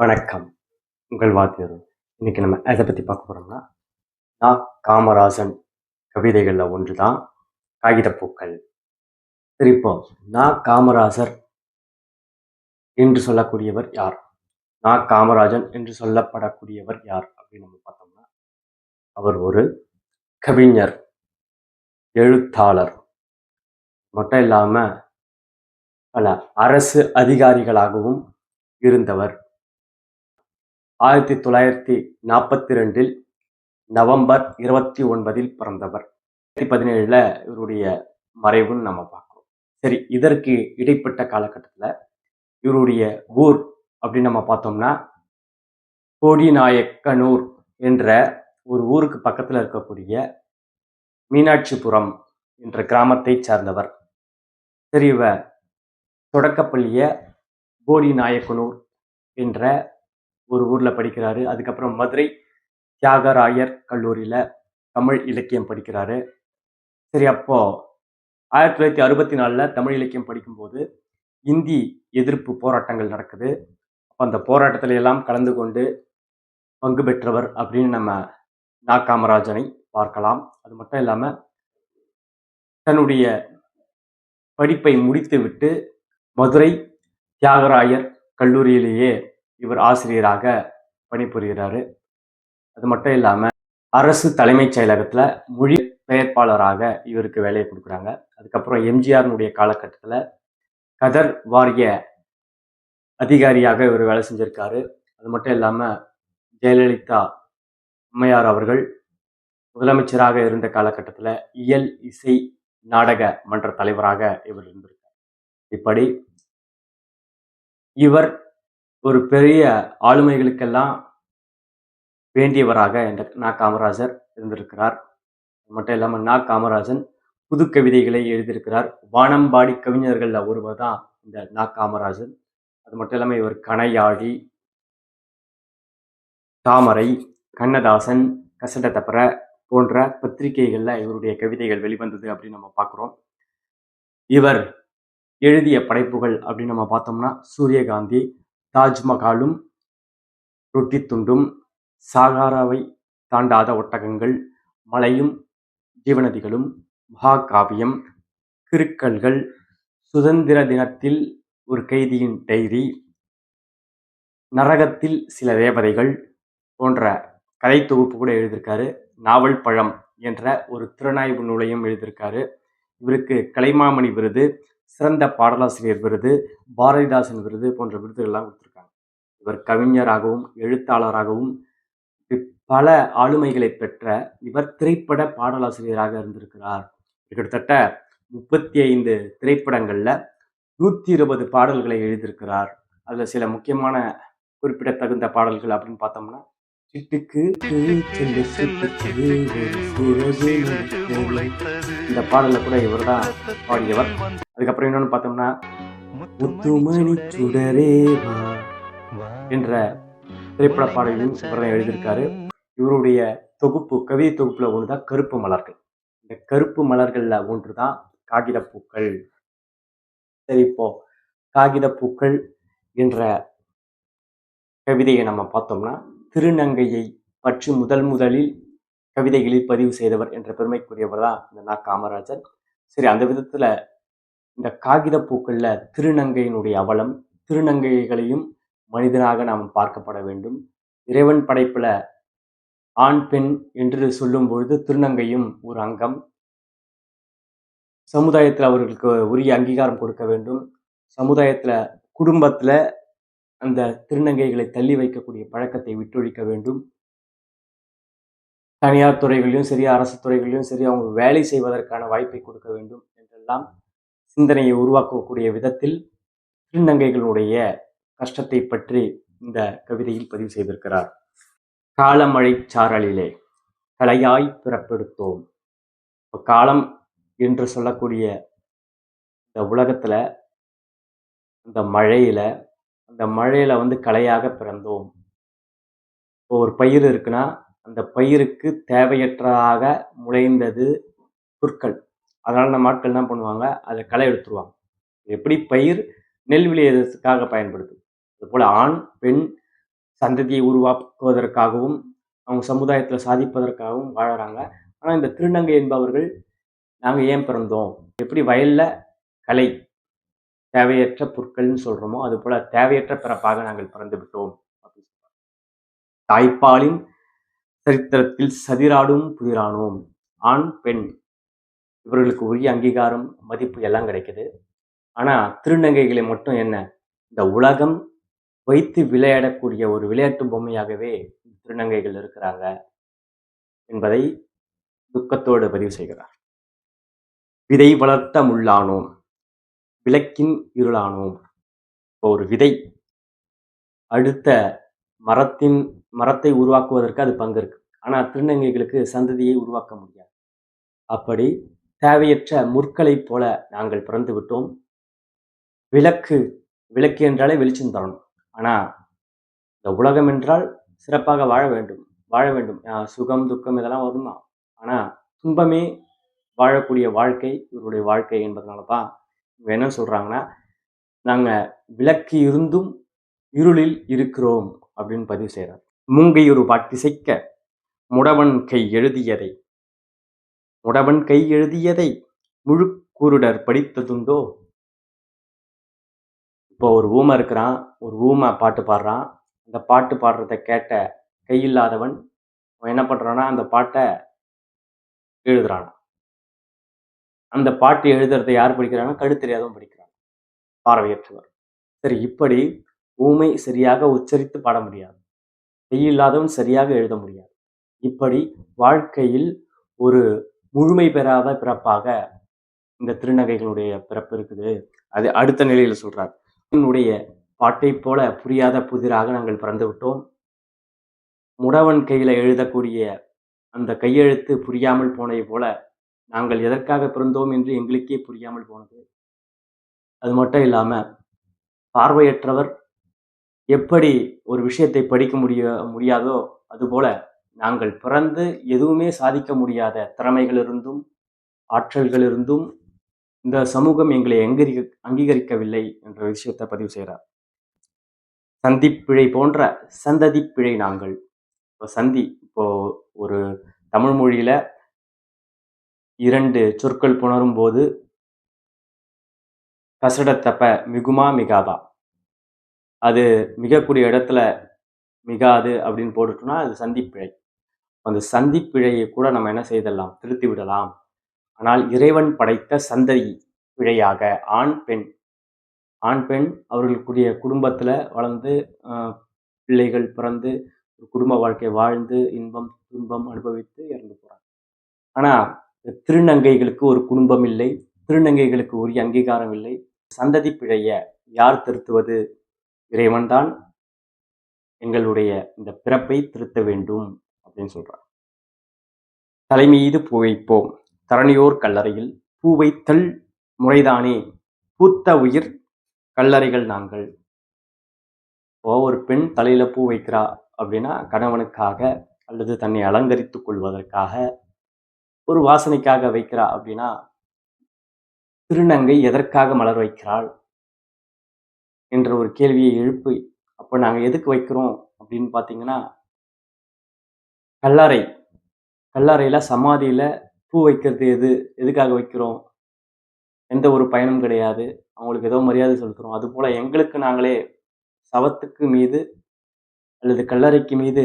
வணக்கம். உங்கள் வாத்தியரும் இன்னைக்கு நம்ம எதை பற்றி பார்க்க போகிறோம்னா நான் காமராசன் கவிதைகளில் ஒன்று தான் காகிதப்பூக்கள் சரி நான் காமராசர் என்று சொல்லக்கூடியவர் யார்? நான் காமராஜன் என்று சொல்லப்படக்கூடியவர் யார்? அப்படின்னு நம்ம பார்த்தோம்னா அவர் ஒரு கவிஞர் எழுத்தாளர். மட்டும் இல்லாமல் பல அரசு அதிகாரிகளாகவும் இருந்தவர். ஆயிரத்தி தொள்ளாயிரத்தி நாற்பத்தி ரெண்டில் நவம்பர் இருபத்தி ஒன்பதில் பிறந்தவர். ரெண்டாயிரத்தி இவருடைய மறைவுன்னு நம்ம பார்க்குறோம். சரி இதற்கு இடைப்பட்ட காலகட்டத்தில் இவருடைய ஊர் அப்படின்னு நம்ம பார்த்தோம்னா கோடிநாயக்கனூர் என்ற ஒரு ஊருக்கு பக்கத்தில் இருக்கக்கூடிய மீனாட்சிபுரம் என்ற கிராமத்தை சார்ந்தவர். சரி இவ தொடக்கப்பள்ளிய கோடிநாயக்கனூர் என்ற ஒரு ஊரில் படிக்கிறாரு. அதுக்கப்புறம் மதுரை தியாகராயர் கல்லூரியில் தமிழ் இலக்கியம் படிக்கிறாரு. சரி அப்போ ஆயிரத்தி தொள்ளாயிரத்தி அறுபத்தி நாலில் தமிழ் இலக்கியம் படிக்கும்போது இந்தி எதிர்ப்பு போராட்டங்கள் நடக்குது. அப்போ அந்த போராட்டத்துல எல்லாம் கலந்து கொண்டு பங்கு பெற்றவர் அப்படின்னு நம்ம நா. காமராஜனை பார்க்கலாம். அது மட்டும் இல்லாமல் தன்னுடைய படிப்பை முடித்துவிட்டு மதுரை தியாகராயர் கல்லூரியிலேயே இவர் ஆசிரியராக பணிபுரிகிறாரு. அது மட்டும் இல்லாமல் அரசு தலைமைச் செயலகத்தில் மொழி பெயர்ப்பாளராக இவருக்கு வேலையை கொடுக்குறாங்க. அதுக்கப்புறம் எம்ஜிஆர்னுடைய காலகட்டத்தில் கதர் வாரிய அதிகாரியாக இவர் வேலை செஞ்சிருக்காரு. அது மட்டும் இல்லாமல் ஜெயலலிதா அம்மையார் அவர்கள் முதலமைச்சராக இருந்த காலகட்டத்தில் இயல் இசை நாடக மன்ற தலைவராக இவர் இருந்திருக்கார். இப்படி இவர் ஒரு பெரிய ஆளுமைகளுக்கெல்லாம் வேண்டியவராக இந்த நா. காமராஜர் இருந்திருக்கிறார். அது மட்டும் இல்லாமல் நா. காமராஜன் புது கவிதைகளை எழுதியிருக்கிறார். வானம்பாடி கவிஞர்களில் ஒருவர் தான் இந்த நா. காமராஜன். அது மட்டும் இல்லாமல் இவர் கணையாழி தாமரை கண்ணதாசன் கசட தப்பர போன்ற பத்திரிகைகளில் இவருடைய கவிதைகள் வெளிவந்தது அப்படின்னு நம்ம பார்க்குறோம். இவர் எழுதிய படைப்புகள் அப்படின்னு நம்ம பார்த்தோம்னா சூரியகாந்தி தாஜ்மஹாலும் ரொட்டி துண்டும் சாகாராவை தாண்டாத ஒட்டகங்கள் மலையும் ஜீவநதிகளும் மகாகாவியம் கிருக்கல்கள் சுதந்திர தினத்தில் ஒரு கைதியின் டைரி நரகத்தில் சில தேவதைகள் போன்ற கதை தொகுப்பு கூட எழுதியிருக்காரு. நாவல் பழம் என்ற ஒரு திறனாய்வு நூலையும் எழுதியிருக்காரு. இவருக்கு கலைமாமணி விருது. சிறந்த பாடலாசிரியர் விருது பாரதிதாசன் விருது போன்ற விருதுகள்லாம் கொடுத்துருக்காங்க. இவர் கவிஞராகவும் எழுத்தாளராகவும் பல ஆளுமைகளை பெற்ற இவர் திரைப்பட பாடலாசிரியராக இருந்திருக்கிறார். கிட்டத்தட்ட முப்பத்தி ஐந்து திரைப்படங்களில் நூற்றி இருபது பாடல்களை எழுதியிருக்கிறார். அதில் சில முக்கியமான குறிப்பிடத்தகுந்த பாடல்கள் அப்படின்னு பார்த்தோம்னா சிட்டுக்கு இந்த பாடல கூட இவர் தான் பாடியவர். அதுக்கப்புறம் இன்னொன்று பார்த்தோம்னா முத்துமணி சுடரே என்ற திரைப்பட பாடலையும் இவர் எழுதியிருக்காரு. இவருடைய தொகுப்பு கவிதை தொகுப்புல ஒன்று தான் கருப்பு மலர்கள். இந்த கருப்பு மலர்கள்ல ஒன்று தான் காகிதப்பூக்கள். சரி இப்போ காகிதப்பூக்கள் என்ற கவிதையை நம்ம பார்த்தோம்னா திருநங்கையை பற்றி முதல் முதலில் கவிதைகளில் பதிவு செய்தவர் என்ற பெருமைக்குரியவர் தான் இந்த நா. காமராஜர். சரி அந்த விதத்தில் இந்த காகித பூக்களில் திருநங்கையினுடைய அவலம் திருநங்கைகளையும் மனிதனாக நாம் பார்க்கப்பட வேண்டும். இறைவன் படைப்பில் ஆண் பெண் என்று சொல்லும் பொழுது திருநங்கையும் ஒரு அங்கம். சமுதாயத்தில் அவர்களுக்கு உரிய அங்கீகாரம் கொடுக்க வேண்டும். சமுதாயத்தில் குடும்பத்தில் அந்த திருநங்கைகளை தள்ளி வைக்கக்கூடிய பழக்கத்தை விட்டொழிக்க வேண்டும். தனியார் துறைகளிலும் சரி அரசு துறைகளிலும் சரி அவங்க வேலை செய்வதற்கான வாய்ப்பை கொடுக்க வேண்டும் என்றெல்லாம் சிந்தனையை உருவாக்கக்கூடிய விதத்தில் திருநங்கைகளுடைய கஷ்டத்தை பற்றி இந்த கவிதையில் பதிவு செய்திருக்கிறார். காலமழை சாரலிலே கலையாய் பிறப்பெடுத்தோம். இப்போ காலம் என்று சொல்லக்கூடிய இந்த உலகத்தில் அந்த மழையில இந்த மழையில வந்து கலையாக பிறந்தோம். இப்போ ஒரு பயிர் இருக்குன்னா அந்த பயிருக்கு தேவையற்றதாக முளைந்தது புற்கள் அதனால நம்ம ஆட்கள் என்ன பண்ணுவாங்க? அதை களை எடுத்துருவாங்க. எப்படி பயிர் நெல் விளையிறதுக்காக பயன்படுது? அதுபோல் ஆண் பெண் சந்ததியை உருவாக்குவதற்காகவும் அவங்க சமுதாயத்தில் சாதிப்பதற்காகவும் வாழறாங்க. ஆனால் இந்த திருநங்கை என்பவர்கள் நாங்கள் ஏன் பிறந்தோம்? எப்படி வயல்ல கலை தேவையற்ற பொருட்கள்னு சொல்றோமோ அது போல தேவையற்ற பிறப்பாக நாங்கள் பிறந்து விட்டோம். அப்படின்னு தாய்ப்பாலின் சரித்திரத்தில் சதிராடும் புதிரானோம். ஆண் பெண் இவர்களுக்கு உரிய அங்கீகாரம் மதிப்பு எல்லாம் கிடைக்குது. ஆனா திருநங்கைகளை மட்டும் என்ன இந்த உலகம் வைத்து விளையாடக்கூடிய ஒரு விளையாட்டு பொம்மையாகவே திருநங்கைகள் இருக்கிறாங்க என்பதை துக்கத்தோடு பதிவு செய்கிறார். விதை வளர்த்த முள்ளானோம். விளக்கின் இருளானோம். இப்போ ஒரு விதை. அடுத்த மரத்தின் மரத்தை உருவாக்குவதற்கு அது பங்கு இருக்கு. ஆனால் திருநங்கைகளுக்கு சந்ததியை உருவாக்க முடியாது. அப்படி தேவையற்ற முற்களைப் போல நாங்கள் பிறந்து விட்டோம். விளக்கு விளக்கு என்றாலே வெளிச்சம் தரணும். ஆனால் இந்த உலகம் என்றால் சிறப்பாக வாழ வேண்டும். வாழ வேண்டும். சுகம் துக்கம் இதெல்லாம் வரும் தான் ஆனால் துன்பமே வாழக்கூடிய வாழ்க்கை இவருடைய வாழ்க்கை என்பதனால தான் என்ன சொல்கிறாங்கன்னா நாங்கள் விளக்கு இருந்தும் இருளில் இருக்கிறோம் அப்படின்னு பதிவு செய்றார். மூங்கையொரு பாட்டிசைக்க முடவன் கை எழுதியதை முடவன் கை எழுதியதை முழுக்குருடர் படித்ததுண்டோ? இப்போ ஒரு ஊமை இருக்கிறான் ஒரு ஊமை பாட்டு பாடுறான். அந்த பாட்டு பாடுறத கேட்ட கையில்லாதவன் அவன் என்ன பண்ணுறான்னா அந்த பாட்டை எழுதுறானா. அந்த பாட்டு எழுதுறதை யார் படிக்கிறான்னா கழு தெரியாதவன் படிக்கிறாங்க பார்வையற்றவர். சரி இப்படி ஊமை சரியாக உச்சரித்து பாட முடியாது. செய்யில்லாதவன் சரியாக எழுத முடியாது. இப்படி வாழ்க்கையில் ஒரு முழுமை பெறாத பிறப்பாக இந்த திருநகைகளுடைய பிறப்பு இருக்குது. அது அடுத்த நிலையில சொல்றார். என்னுடைய பாட்டைப் போல புரியாத புதிராக நாங்கள் பிறந்து விட்டோம். முடவன் கையில எழுதக்கூடிய அந்த கையெழுத்து புரியாமல் போனதை போல நாங்கள் எதற்காக பிறந்தோம் என்று எங்களுக்கே புரியாமல் போனது. அது மட்டும் இல்லாமல் பார்வையற்றவர் எப்படி ஒரு விஷயத்தை படிக்க முடிய முடியாதோ அதுபோல நாங்கள் பிறந்து எதுவுமே சாதிக்க முடியாத திறமைகள் இருந்தும் ஆற்றல்கள் இருந்தும் இந்த சமூகம் எங்களை அங்கீகரி அங்கீகரிக்கவில்லை என்ற விஷயத்தை பதிவு செய்கிறார். சந்திப்பிழை போன்ற சந்ததி பிழை நாங்கள். இப்போ சந்தி இப்போ ஒரு தமிழ் மொழியில இரண்டு சொற்கள் புணரும் போது கசடத்தப்ப மிகுமா மிகாதா அது மிகக்கூடிய இடத்துல மிகாது அப்படின்னு போட்டுட்டோம்னா அது சந்திப்பிழை. அந்த சந்திப்பிழையை கூட நம்ம என்ன செய்தலாம்? திருத்தி விடலாம். ஆனால் இறைவன் படைத்த சந்ததி பிழையாக ஆண் பெண் ஆண் பெண் அவர்களுக்குரிய குடும்பத்தில் வளர்ந்து பிள்ளைகள் பிறந்து ஒரு குடும்ப வாழ்க்கை வாழ்ந்து இன்பம் துன்பம் அனுபவித்து இறந்து போகிறாங்க ஆனால் திருநங்கைகளுக்கு ஒரு குடும்பம் இல்லை திருநங்கைகளுக்கு உரிய அங்கீகாரம் இல்லை சந்ததி பிழைய யார் திருத்துவது? இறைவன்தான் எங்களுடைய இந்த பிறப்பை திருத்த வேண்டும் அப்படின்னு சொல்றார். தலைமீது பூ வைப்போம் தரணியோர் கல்லறையில் பூ வைத்தல் முறைதானே? பூத்த உயிர் கல்லறைகள் நாங்கள். இப்போ ஒரு பெண் தலையில பூ வைக்கிறா அப்படின்னா கணவனுக்காக அல்லது தன்னை அலங்கரித்துக் கொள்வதற்காக ஒரு வாசனைக்காக வைக்கிறா அப்படின்னா திருநங்கை எதற்காக மலர் வைக்கிறாள்? என்ற ஒரு கேள்வியை எழுப்பி அப்போ நாங்கள் எதுக்கு வைக்கிறோம் அப்படின்னு பார்த்தீங்கன்னா கல்லறை. கல்லறையில் சமாதியில் பூ வைக்கிறது எது எதுக்காக வைக்கிறோம்? எந்த ஒரு பயனும் கிடையாது. அவங்களுக்கு ஏதோ மரியாதை செலுத்துறோம். அதுபோல் எங்களுக்கு நாங்களே சவத்துக்கு மீது அல்லது கல்லறைக்கு மீது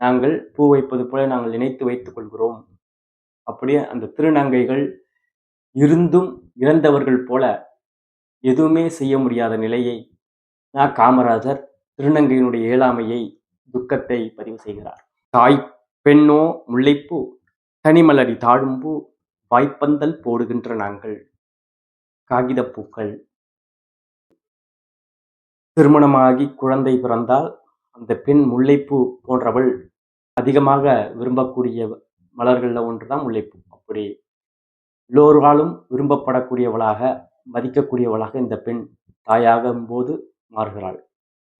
நாங்கள் பூ வைப்பது போல நாங்கள் நினைத்து வைத்துக் கொள்கிறோம். அப்படியே அந்த திருநங்கைகள் இருந்தும் இறந்தவர்கள் போல எதுவுமே செய்ய முடியாத நிலையை நான் காமராஜர் திருநங்கையினுடைய இயலாமையை துக்கத்தை பதிவு செய்கிறார். தாய் பெண்ணோ முல்லைப்பூ தனிமலடி தாழும்பூ வாய்ப்பந்தல் போடுகின்ற நாங்கள் காகிதப் பூக்கள். திருமணமாகி குழந்தை பிறந்தால் அந்த பெண் முல்லைப்பூ போன்றவள் அதிகமாக விரும்பக்கூடிய மலர்களில் ஒன்றுதான் முல்லைப்பூ. அப்படி எல்லோராலும் விரும்பப்படக்கூடியவளாக மதிக்கக்கூடியவளாக இந்த பெண் தாயாகும் போது மாறுகிறாள்.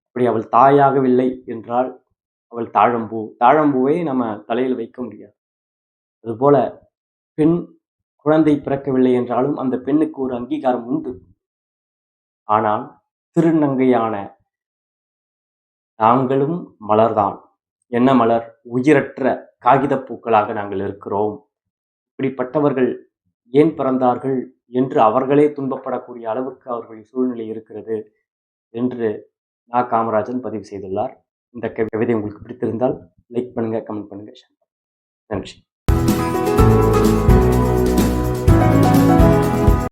அப்படி அவள் தாயாகவில்லை என்றால் அவள் தாழம்பூ. தாழம்பூவை நம்ம தலையில் வைக்க முடியாது. அதுபோல பெண் குழந்தை பிறக்கவில்லை என்றாலும் அந்த பெண்ணுக்கு ஒரு அங்கீகாரம் உண்டு. ஆனால் திருநங்கையான நாங்களும் மலர்தான். என்ன மலர்? உயிரற்ற காகிதப் பூக்களாக நாங்கள் இருக்கிறோம். இப்படிப்பட்டவர்கள் ஏன் பிறந்தார்கள்? என்று அவர்களே துன்பப்படக்கூடிய அளவுக்கு அவர்களுடைய சூழ்நிலை இருக்கிறது என்று நா. காமராஜன் பதிவு செய்துள்ளார். இந்த கவிதை உங்களுக்கு பிடித்திருந்தால் லைக் பண்ணுங்க கமெண்ட் பண்ணுங்கள் பண்ணுங்க. நன்றி.